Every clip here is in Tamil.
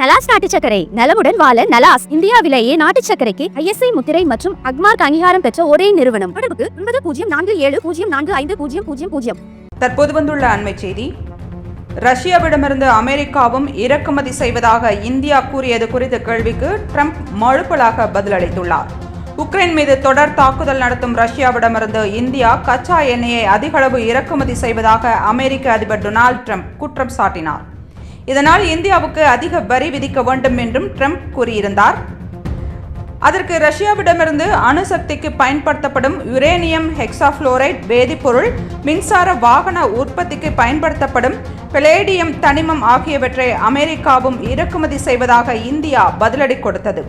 நலாஸ் நாட்டு சக்கரை நலமுடன் வாழ நலாஸ் இந்தியாவிலேயே நாட்டு சக்கரைக்கு ஐஎஸ்ஐ முத்திரை மற்றும் அக்மார்க் அங்கீகாரம் பெற்ற ஒரே நிறுவனம். தொடர்புக்கு ஒன்பது பூஜ்ஜியம் நான்கு ஏழு பூஜ்ஜியம் நான்கு ஐந்து பூஜ்ஜியம் பூஜ்ஜியம் பூஜ்ஜியம். தற்போது வந்துள்ள அண்மை செய்தி ரஷ்யாவிடமிருந்து அமெரிக்காவும் இறக்குமதி செய்வதாக இந்தியா கூறியது குறித்த கேள்விக்கு ட்ரம்ப் மழுப்பலாக பதிலளித்துள்ளார். உக்ரைன் மீது தொடர் தாக்குதல் நடத்தும் ரஷ்யாவிடமிருந்து இந்தியா கச்சா எண்ணெயை அதிகளவு இறக்குமதி செய்வதாக அமெரிக்க அதிபர் டொனால்ட் ட்ரம்ப் குற்றம் சாட்டினார். இதனால் இந்தியாவுக்கு அதிக வரி விதிக்க வேண்டும் என்றும் ட்ரம்ப் கூறியிருந்தார். அதற்கு ரஷ்யாவிடமிருந்து அணுசக்திக்கு பயன்படுத்தப்படும் யுரேனியம் ஹெக்சாஃப்ளோரைட் வேதிப்பொருள் மின்சார வாகன உற்பத்திக்கு பயன்படுத்தப்படும் பெலேடியம் தனிமம் ஆகியவற்றை அமெரிக்காவும் இறக்குமதி செய்வதாக இந்தியா பதிலடி கொடுத்தது.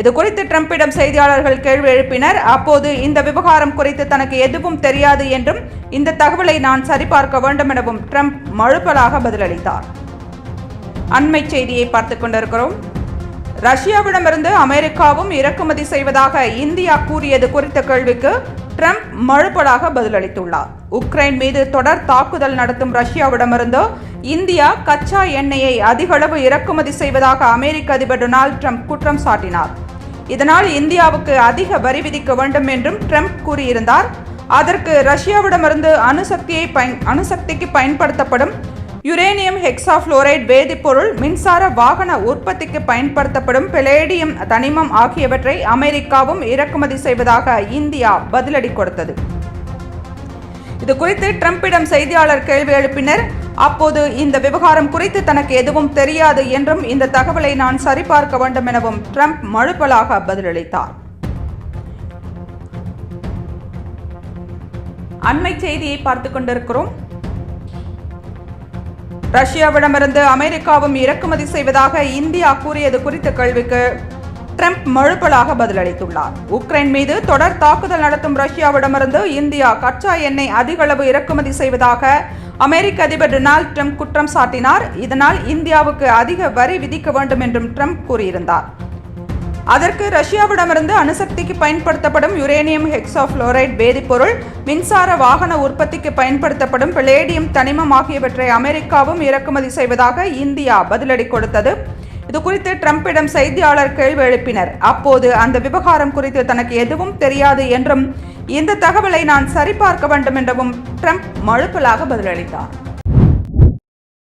இது குறித்து ட்ரம்பிடம் செய்தியாளர்கள் கேள்வி எழுப்பினர். அப்போது இந்த விவகாரம் குறித்து தனக்கு எதுவும் தெரியாது என்றும் இந்த தகவலை நான் சரிபார்க்க வேண்டும் எனவும் ட்ரம்ப் மழுப்பலாக பதிலளித்தார். அண்மை செய்தியை பார்த்து கொண்டிருக்கிறோம். ரஷ்யாவிடமிருந்து அமெரிக்காவும் இறக்குமதி செய்வதாக இந்தியா கூறியது குறித்த கேள்விக்கு ட்ரம்ப் மழுப்பலாக பதிலளித்துள்ளார். உக்ரைன் மீது தொடர் தாக்குதல் நடத்தும் ரஷ்யாவிடமிருந்து இந்தியா கச்சா எண்ணெயை அதிகளவு இறக்குமதி செய்வதாக அமெரிக்க அதிபர் டொனால்ட் ட்ரம்ப் குற்றம் சாட்டினார். இதனால் இந்தியாவுக்கு அதிக வரி விதிக்க வேண்டும் என்றும் ட்ரம்ப் கூறியிருந்தார். அதற்கு ரஷ்யாவிடமிருந்து அணுசக்தியை பயன் அணுசக்திக்கு பயன்படுத்தப்படும் யுரேனியம் ஹெக்ஸாஃப்ளோரைட் வேதிப்பொருள் மின்சார வாகன உற்பத்திக்கு பயன்படுத்தப்படும் பெலேடியம் தனிமம் ஆகியவற்றை அமெரிக்காவும் இறக்குமதி செய்வதாக இந்தியா பதிலடி கொடுத்தது. இது குறித்து ட்ரம்பிடம் செய்தியாளர் கேள்வி எழுப்பினர். அப்போது இந்த விவகாரம் குறித்து தனக்கு எதுவும் தெரியாது என்றும் இந்த தகவலை நான் சரிபார்க்க வேண்டும் எனவும் ட்ரம்ப் மழுப்பலாக பதிலளித்தார். அண்மை செய்தியை பார்த்துக் கொண்டிருக்கிறோம். ரஷ்யாவிடமிருந்து அமெரிக்காவும் இறக்குமதி செய்வதாக இந்தியா கூறியது குறித்த கேள்விக்கு ட்ரம்ப் மழுப்பலாக பதிலளித்துள்ளார். உக்ரைன் மீது தொடர் தாக்குதல் நடத்தும் ரஷ்யாவிடமிருந்து இந்தியா கச்சா எண்ணெய் அதிகளவு இறக்குமதி செய்வதாக அமெரிக்க அதிபர் டொனால்ட் ட்ரம்ப் குற்றம் சாட்டினார். இதனால் இந்தியாவுக்கு அதிக வரி விதிக்க வேண்டும் என்றும் ட்ரம்ப் கூறியிருந்தார். அதற்கு ரஷ்யாவிடமிருந்து அணுசக்திக்கு பயன்படுத்தப்படும் யுரேனியம் ஹெக்ஸாஃப்ளோரைட் வேதிப்பொருள் மின்சார வாகன உற்பத்திக்கு பயன்படுத்தப்படும் பிளேடியம் தனிமம் ஆகியவற்றை அமெரிக்காவும் இறக்குமதி செய்வதாக இந்தியா பதிலடி கொடுத்தது. இது குறித்து ட்ரம்பிடம் செய்தியாளர் கேள்வி எழுப்பினர். அப்போது அந்த விவகாரம் குறித்து தனக்கு எதுவும் தெரியாது என்றும் இந்த தகவலை நான் சரிபார்க்க வேண்டும் என்றும் ட்ரம்ப் மழுப்பலாக பதிலளித்தார்.